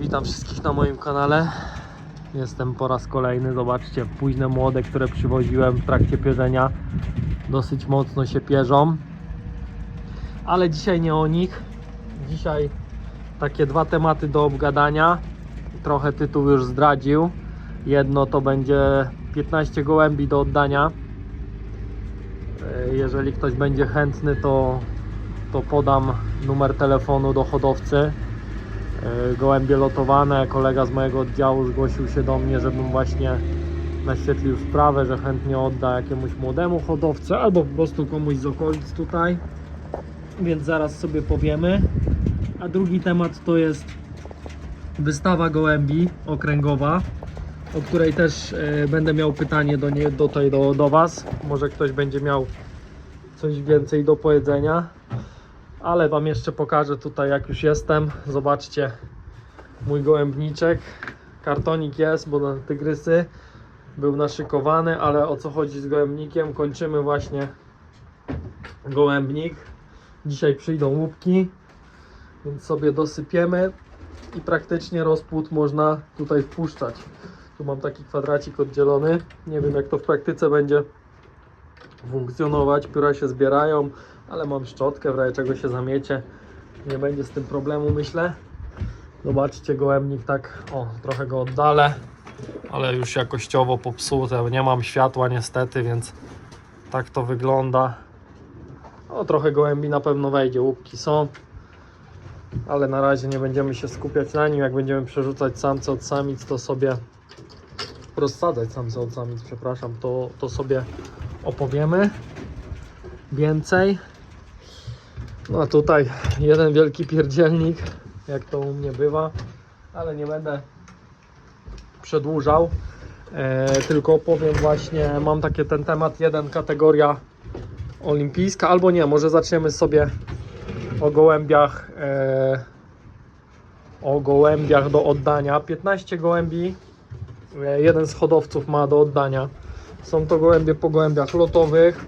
Witam wszystkich na moim kanale. Jestem po raz kolejny. Zobaczcie, późne młode, które przywoziłem w trakcie pierzenia. Dosyć mocno się pierzą. Ale dzisiaj nie o nich. Dzisiaj takie dwa tematy do obgadania. Trochę tytuł już zdradził. Jedno to będzie 15 gołębi do oddania. E, Jeżeli ktoś będzie chętny, to, to podam numer telefonu do hodowcy. E, Gołębie lotowane. Kolega z mojego oddziału zgłosił się do mnie, żebym właśnie naświetlił sprawę, że chętnie odda jakiemuś młodemu hodowcy albo po prostu komuś z okolic tutaj. Więc zaraz sobie powiemy. A drugi temat to jest wystawa gołębi okręgowa, o której też e, będę miał pytanie do, nie, do, tej, do, do Was. Może ktoś będzie miał coś więcej do powiedzenia. Ale Wam jeszcze pokażę tutaj, jak już jestem. Zobaczcie mój gołębniczek. Kartonik jest, bo na tygrysy był naszykowany, ale o co chodzi z gołębnikiem? Kończymy właśnie gołębnik. Dzisiaj przyjdą łupki, więc sobie dosypiemy i praktycznie rozpłód można tutaj wpuszczać. Tu mam taki kwadracik oddzielony. Nie wiem jak to w praktyce będzie funkcjonować. Pióra się zbierają, ale mam szczotkę, w razie czego się zamiecie. Nie będzie z tym problemu, myślę. Zobaczcie, gołębnik tak, o, trochę go oddalę, ale już jakościowo popsute. Nie mam światła niestety, więc tak to wygląda. O, trochę gołębi na pewno wejdzie, łupki są. Ale na razie nie będziemy się skupiać na nim. Jak będziemy przerzucać samce od samic, to sobie rozsadzać samce od samic, przepraszam, to, to sobie opowiemy więcej. No a tutaj jeden wielki pierdzielnik, jak to u mnie bywa, ale nie będę przedłużał. E, tylko opowiem właśnie, mam takie ten temat, jeden kategoria olimpijska, albo nie, może zaczniemy sobie o gołębiach e, o gołębiach do oddania. 15 gołębi jeden z hodowców ma do oddania. Są to gołębie po gołębiach lotowych.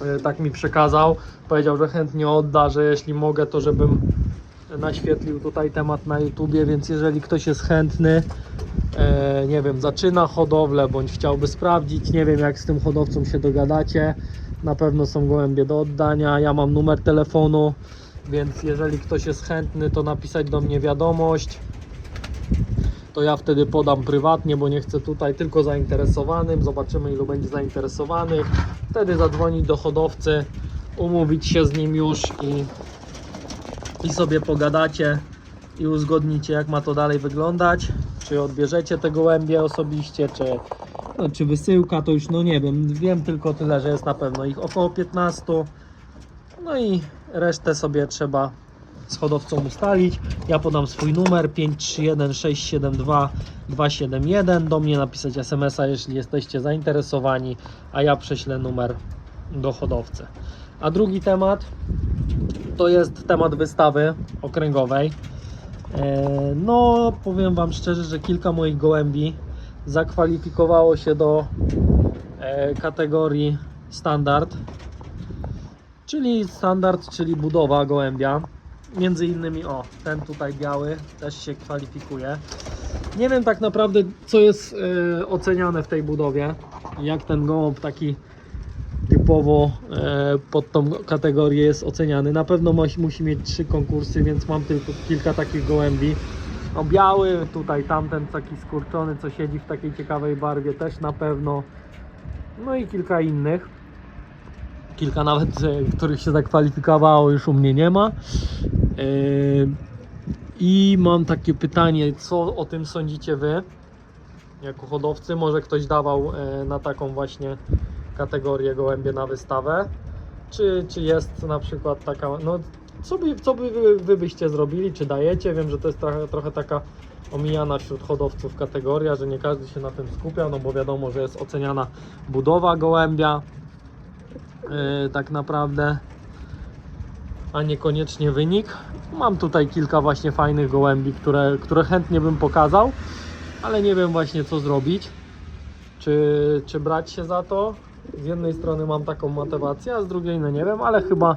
E, Tak mi przekazał. Powiedział, że chętnie odda, że jeśli mogę, to żebym naświetlił tutaj temat na YouTubie, więc jeżeli ktoś jest chętny, e, nie wiem, zaczyna hodowlę bądź chciałby sprawdzić, nie wiem jak z tym hodowcą się dogadacie. Na pewno są gołębie do oddania. Ja mam numer telefonu, więc jeżeli ktoś jest chętny, to napisać do mnie wiadomość to ja wtedy podam prywatnie, bo nie chcę tutaj tylko zainteresowanym. Zobaczymy, ilu będzie zainteresowanych. Wtedy zadzwonić do hodowcy, umówić się z nim już i, i sobie pogadacie i uzgodnicie, jak ma to dalej wyglądać. Czy odbierzecie te gołębie osobiście, czy, no, czy wysyłka, to już no nie wiem. Wiem tylko tyle, że jest na pewno ich około 15. No i resztę sobie trzeba z hodowcą ustalić. Ja podam swój numer 531 672 271. Do mnie napisać SMS-a, jeśli jesteście zainteresowani, a ja prześlę numer do hodowcy. A drugi temat to jest temat wystawy okręgowej. E, No, powiem Wam szczerze, że kilka moich gołębi zakwalifikowało się do e, kategorii standard, czyli standard, czyli budowa gołębia. Między innymi, o, ten tutaj biały też się kwalifikuje. Nie wiem tak naprawdę, co jest e, oceniane w tej budowie. Jak ten gołąb taki typowo e, pod tą kategorię jest oceniany. Na pewno musi, musi mieć trzy konkursy, więc mam tylko kilka takich gołębi. No biały, tutaj tamten taki skurczony, co siedzi w takiej ciekawej barwie też na pewno. No i kilka innych. Kilka nawet, e, których się zakwalifikowało, już u mnie nie ma. E, I mam takie pytanie, co o tym sądzicie Wy? Jako hodowcy, może ktoś dawał e, na taką właśnie kategorię gołębie na wystawę? Czy, czy jest na przykład taka, no co by, co by wy, wy byście zrobili, czy dajecie? Wiem, że to jest trochę, trochę taka omijana wśród hodowców kategoria, że nie każdy się na tym skupia, no bo wiadomo, że jest oceniana budowa gołębia yy, tak naprawdę, a niekoniecznie wynik. Mam tutaj kilka właśnie fajnych gołębi, które, które chętnie bym pokazał, ale nie wiem właśnie co zrobić. Czy, czy brać się za to, Z jednej strony mam taką motywację, a z drugiej no nie wiem, ale chyba,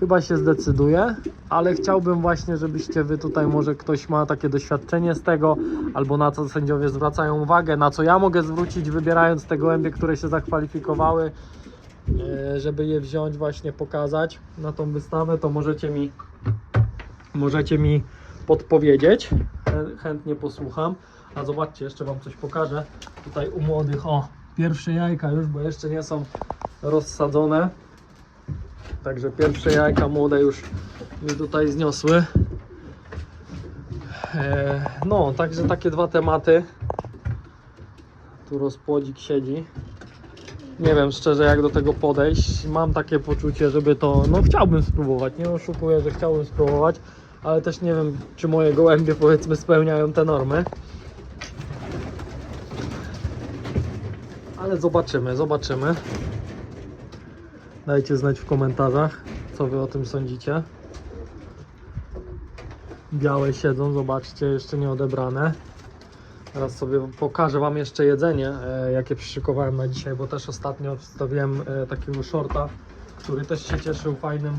chyba się zdecyduję. Ale chciałbym właśnie, żebyście wy tutaj może ktoś ma takie doświadczenie z tego, albo na co sędziowie zwracają uwagę, na co ja mogę zwrócić wybierając te gołębie, które się zakwalifikowały, żeby je wziąć właśnie pokazać na tą wystawę, to możecie mi możecie mi podpowiedzieć. Chę- Chętnie posłucham. A zobaczcie, jeszcze Wam coś pokażę. Tutaj u młodych, o, pierwsze jajka już, bo jeszcze nie są rozsadzone. Także pierwsze jajka młode już mi tutaj zniosły. E, No, także takie dwa tematy. Tu rozpłodzik siedzi. Nie wiem szczerze jak do tego podejść. Mam takie poczucie, żeby to. No chciałbym spróbować. Nie oszukuję, że chciałbym spróbować, ale też nie wiem, czy moje gołębie powiedzmy spełniają te normy. Ale zobaczymy, zobaczymy. Dajcie znać w komentarzach, co wy o tym sądzicie. Białe siedzą, zobaczcie, jeszcze nie odebrane. Teraz sobie pokażę Wam jeszcze jedzenie, e, jakie przyszykowałem na dzisiaj, bo też ostatnio wstawiłem e, takiego shorta, który też się cieszył fajnym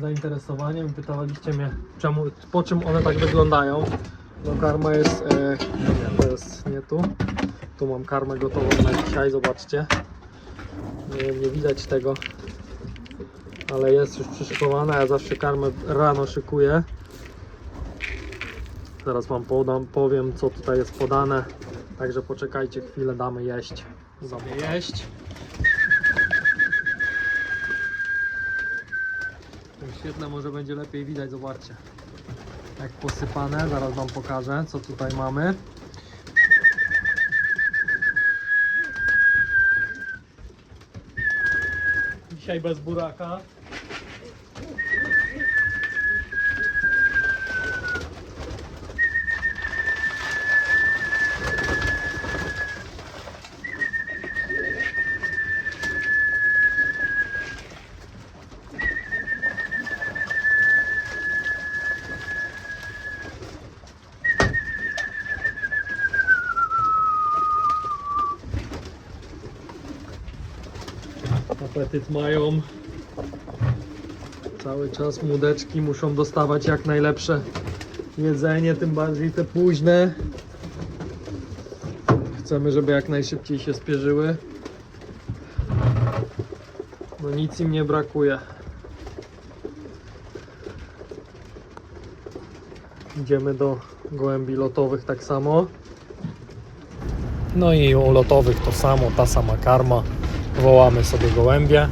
zainteresowaniem pytaliście mnie, czemu, po czym one tak wyglądają. No karma jest, e, nie, to jest nie tu. Tu mam karmę gotową na dzisiaj, zobaczcie. Nie nie widać tego, ale jest już przyszykowana. Ja zawsze karmę rano szykuję. Zaraz Wam podam, powiem co tutaj jest podane. Także poczekajcie chwilę, damy jeść. Damy jeść. Tym świetle może będzie lepiej widać, zobaczcie. Jak posypane, zaraz Wam pokażę co tutaj mamy. Dzisiaj bez buraka. Apetyt mają. Cały czas młodeczki muszą dostawać jak najlepsze jedzenie, tym bardziej te późne. Chcemy, żeby jak najszybciej się spierzyły. No nic im nie brakuje. Idziemy do gołębi lotowych tak samo. No i u lotowych to samo, ta sama karma. Wołamy sobie gołębie.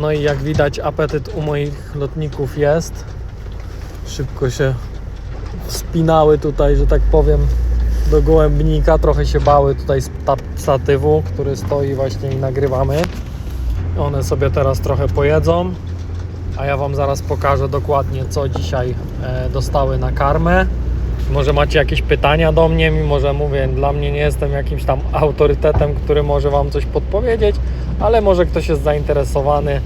No i jak widać apetyt u moich lotników jest. Szybko się wspinały tutaj, że tak powiem, do gołębnika. Trochę się bały tutaj statywu, który stoi właśnie i nagrywamy. One sobie teraz trochę pojedzą, a ja Wam zaraz pokażę dokładnie co dzisiaj e, dostały na karmę. Może macie jakieś pytania do mnie, mimo że mówię, dla mnie nie jestem jakimś tam autorytetem, który może Wam coś podpowiedzieć, ale może ktoś jest zainteresowany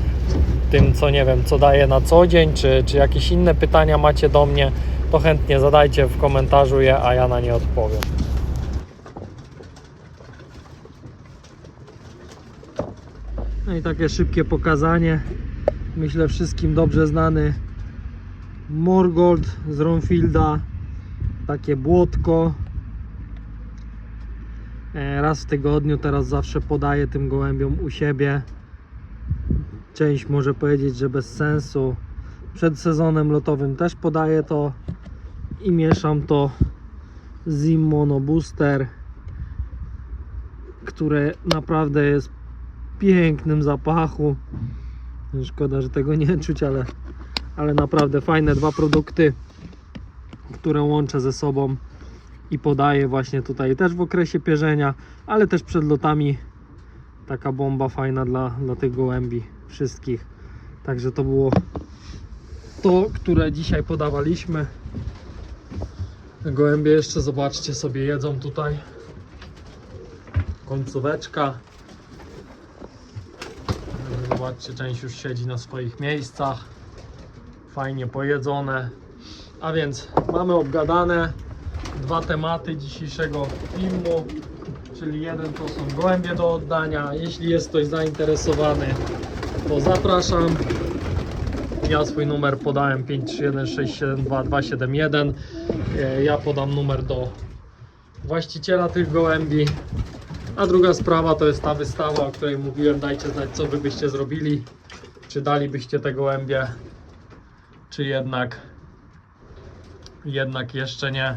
tym, co nie wiem, co daję na co dzień, czy, czy jakieś inne pytania macie do mnie, to chętnie zadajcie w komentarzu je, a ja na nie odpowiem. No i takie szybkie pokazanie. Myślę wszystkim dobrze znany Morgold z Ronfielda. Takie błotko. E, Raz w tygodniu teraz zawsze podaję tym gołębiom u siebie. Część może powiedzieć, że bez sensu. Przed sezonem lotowym też podaję to i mieszam to z Immono Booster, które naprawdę jest pięknym zapachu. Szkoda, że tego nie czuć, ale, ale naprawdę fajne dwa produkty, które łączę ze sobą i podaje właśnie tutaj też w okresie pierzenia, ale też przed lotami taka bomba fajna dla, dla tych gołębi wszystkich. Także to było to, które dzisiaj podawaliśmy. Gołębie jeszcze zobaczcie sobie jedzą tutaj. Końcóweczka. Zobaczcie, część już siedzi na swoich miejscach. Fajnie pojedzone. A więc mamy obgadane dwa tematy dzisiejszego filmu. Czyli jeden to są gołębie do oddania. Jeśli jest ktoś zainteresowany, to zapraszam. Ja swój numer podałem 531672271. E, Ja podam numer do właściciela tych gołębi. A druga sprawa to jest ta wystawa, o której mówiłem. Dajcie znać, co wy byście zrobili. Czy dalibyście te gołębie, czy jednak, jednak jeszcze nie.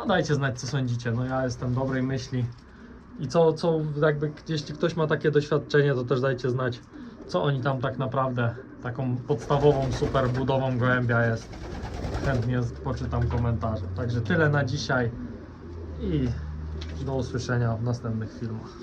No dajcie znać, co sądzicie. No ja jestem dobrej myśli. I co, co jakby jeśli ktoś ma takie doświadczenie, to też dajcie znać, co oni tam tak naprawdę taką podstawową super budową gołębia jest. Chętnie poczytam komentarze. Także tyle na dzisiaj i do usłyszenia w następnych filmach.